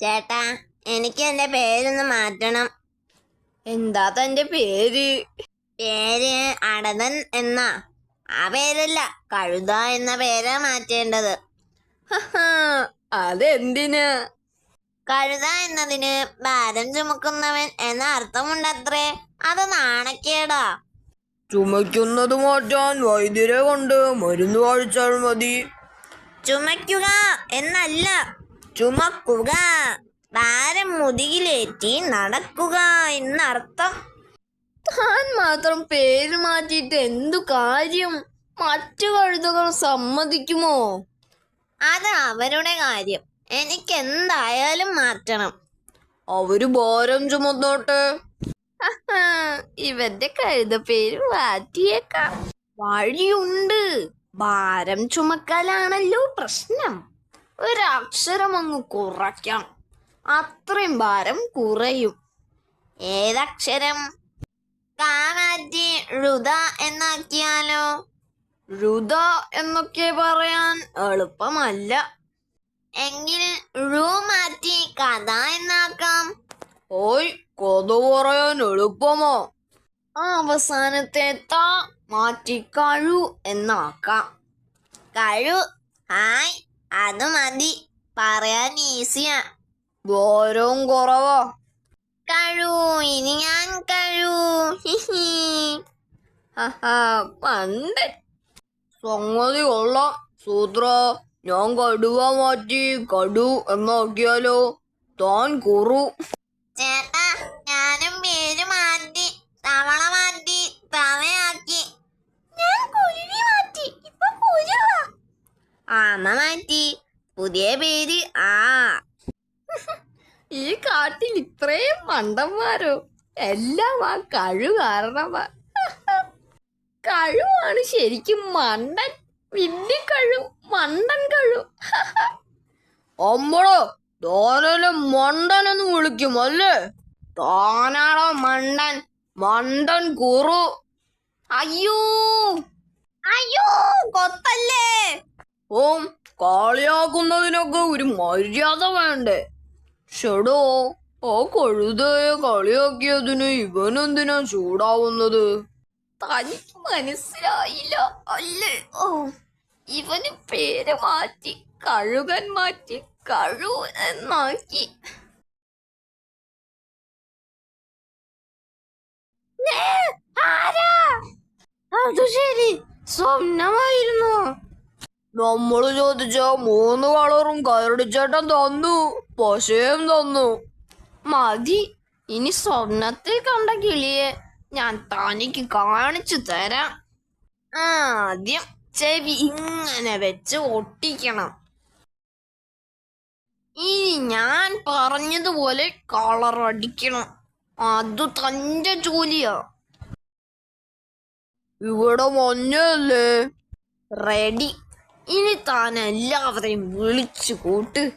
ചേട്ടാ എനിക്ക് എന്റെ പേരൊന്ന് മാറ്റണം. എന്താ തന്റെ പേര്? പേര് അടതൻ എന്നാ. ആ പേരല്ല കഴുത എന്ന പേരാ മാറ്റേണ്ടത്. അതെന്തിന്? കഴുത എന്നതിന് ഭാരം ചുമക്കുന്നവൻ എന്ന അർത്ഥമുണ്ടത്രേ. അത് നാണക്കേടാ. ചുമയ്ക്കുന്നത് മാറ്റാൻ വൈദ്യരെ കൊണ്ട് മരുന്ന് വാഴിച്ചാൽ മതി. ചുമയ്ക്കുക എന്നല്ല ചുമക്കുക. ഭാരം മുതുകിലേറ്റി നടക്കുക എന്നർത്ഥം. താൻ മാത്രം പേര് മാറ്റിയിട്ട് എന്തു കാര്യം? മറ്റു കഴുതകൾ സമ്മതിക്കുമോ? അത് അവരുടെ കാര്യം. എനിക്ക് എന്തായാലും മാറ്റണം. അവർ ഭാരം ചുമന്നോട്ടെ. ഇവന്റെ കഴുത പേര് മാറ്റിയേക്കാം. വഴിയുണ്ട്. ഭാരം ചുമക്കലാണല്ലോ പ്രശ്നം. ഒരക്ഷരം അങ്ങ് കുറയ്ക്കാം. അത്രയും ഭാരം കുറയും. ഏതക്ഷരം? കാ മാറ്റി എന്നാക്കിയാലോ? രുത എന്നൊക്കെ പറയാൻ എളുപ്പമല്ല. എങ്കിൽ റൂ മാറ്റി കഥ എന്നാക്കാം. ഓയ് കഥ പറയാൻ എളുപ്പമോ? ആ അവസാനത്തെ താ മാറ്റി കഴി എന്നാക്കാം. കഴു ഹായ്. അത് മതി. പറയാൻ ഈസിയാ ഗോരവും കുറവോ. കഴൂ ഇനി ഞാൻ കഴൂ ഹിഹി ഹഹാ, പണ്ട്. സംഗതി കൊള്ളാം. സൂത്ര ഞാൻ കടുവ മാറ്റി കടു എന്നാക്കിയാലോ? താൻ കുറു. ചേട്ടാ ഞാനും പേര് മാറ്റി തവള മാറ്റി തവയാക്കി ഞാൻ കുരുവി മാറ്റി ഇപ്പൊ കുരുവ ആമ മാറ്റി പുതിയ പേര് ആ. ഈ കാട്ടിൽ ഇത്രയും മണ്ടന്മാരോ? എല്ലാം ആ കഴു കാരണമാ. കഴുവാണ് ശരിക്കും മണ്ടൻ. പിന്നെ കഴിവ് മണ്ടൻ കഴു അമ്മളോ താനല്ലേ മണ്ടൻ എന്ന് വിളിക്കും അല്ലേ താനാണോ മണ്ടൻ മണ്ടൻ കുറു അയ്യോ. അയ്യോ കൊത്തല്ലേ? ഓം കളിയാക്കുന്നതിനൊക്കെ ഒരു മര്യാദ വേണ്ടേ? ഷെടോ ആ കഴുതയെ കളിയാക്കിയതിന് ഇവനെന്തിനാ ചൂടാവുന്നത്? തനിക്ക് മനസ്സിലായില്ല. അല്ലേ? ഓ ഇവന് പേര് മാറ്റി കഴുകൻ മാറ്റി കഴു എന്നാക്കി. ആരാ? അത് ശരി സ്വപ്നമായിരുന്നു? നമ്മൾ ചോദിച്ച മൂന്ന് കളറും കരടിച്ചേട്ടൻ തന്നു. പശയും തന്നു. മതി. ഇനി സ്വപ്നത്തിൽ കണ്ട കിളിയെ ഞാൻ തനിക്ക് കാണിച്ചു തരാം. ആദ്യം ചെവി ഇങ്ങനെ വെച്ച് ഒട്ടിക്കണം. ഇനി ഞാൻ പറഞ്ഞതുപോലെ കളർ അടിക്കണം. അത് തന്റെ ജോലിയാ. ഇവിടെ മഞ്ഞല്ലേ റെഡി. ഇനി താൻ എല്ലാവരെയും വിളിച്ചു കൂട്ട്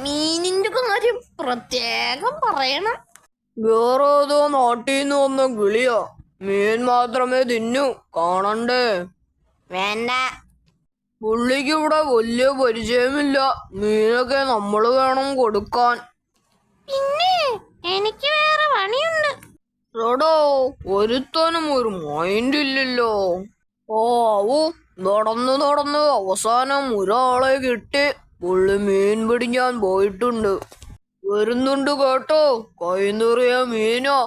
മീനിന്റെ കാര്യം പ്രത്യേകം പറയണം. വേറെ ഏതോ നാട്ടിൽ നിന്ന് വന്ന കിളിയോ? മീൻ മാത്രമേ തിന്നു കാണണ്ടേ? വേണ്ട. പുള്ളിക്ക് ഇവിടെ വലിയ പരിചയമില്ല. മീനൊക്കെ നമ്മൾ വേണം കൊടുക്കാൻ. പിന്നെ എനിക്ക് വേറെ പണിയുണ്ട്. എടോ ഒരുത്തനും ഒരു മൈൻഡ് ഇല്ലല്ലോ. ഓ ആവൂ നടന്ന് നടന്ന് അവസാനം ഒരാളെ കിട്ടി. പുള്ളി മീൻ പിടിക്കാൻ പോയിട്ടുണ്ട്. വരുന്നുണ്ട് കേട്ടോ. കൈ നിറയ മീനോ.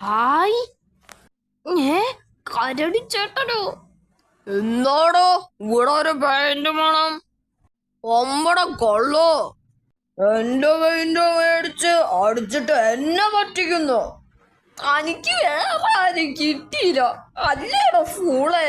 ഹായ്. ഏ കരടി ചേട്ടനോ? എന്താടോ? ഇവിടെ ഒരു പെയിന്റ് വേണം ഒമ്പടെ കൊള്ളോ. എന്റെ പെയിന്റ് മേടിച്ച് അടിച്ചിട്ട് എന്നെ പറ്റിക്കുന്നു. തനിക്ക് വേറെ ആരും കിട്ടിയില്ല. അല്ലേടോ ഫൂളെ